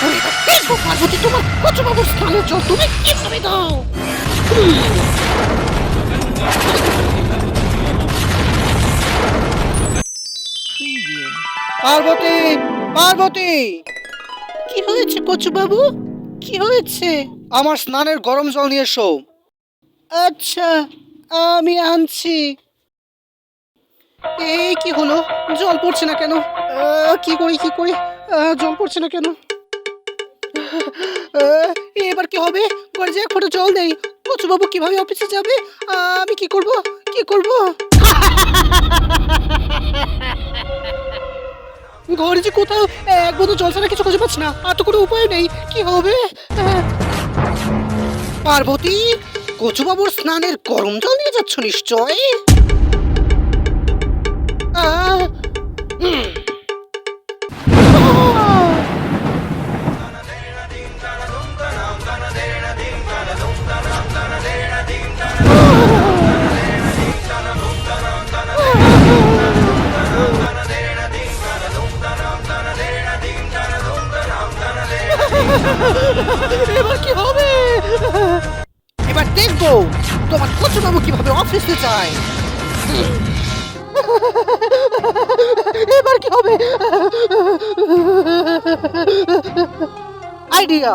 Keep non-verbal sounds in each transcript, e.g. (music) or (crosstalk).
করে এবার দেখব পার্বতী তোমার কচুবাবুর স্থানের জল তুমি কীভাবে দাও? পার্বতী পার্বতী! কি হয়েছে কচুবাবু? কি হয়েছে? আমার স্নানের গরম জল নিয়ে এসো। আচ্ছা আমি আনছি। এই কি হলো? জল পড়ছে না কেন? আহ, কি করি কি করি? আহ, জল পড়ছে না কেন? (laughs) এবার কি হবে? ঘরে যে এক ফোঁটা জল নেই। কচুবাবু কীভাবে অফিসে যাবে? আমি কি করব? কি করব? ঘরে যে কোথাও এক বোতল জল ছাড়া কিছু খুঁজে পাচ্ছি না, আর তো কোনো উপায় নেই। কি হবে? পার্বতী, কচুবাবুর স্নানের গরম জল নিয়ে যাচ্ছ নিশ্চয়? এবার কি হবে? এবার দেখব তোমার কচুবাবু কীভাবে অফিসে যায়। এবার কি হবে? আইডিয়া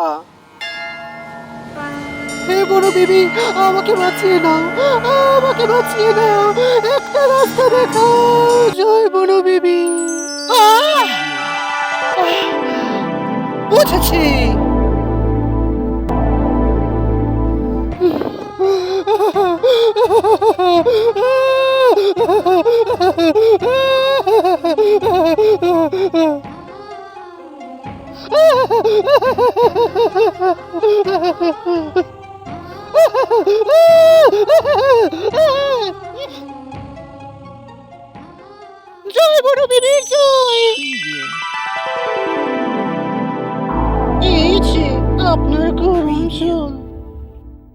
হে বড় বিবি, আমাকে বাঁচিয়ে নাও, আমাকে বাঁচিয়ে নাও। একটা রাস্তা দেখাও, জয় বড় বিবি। বুঝেছি। জয় বড় বীরের জয়। এই যে আপনার গরম জল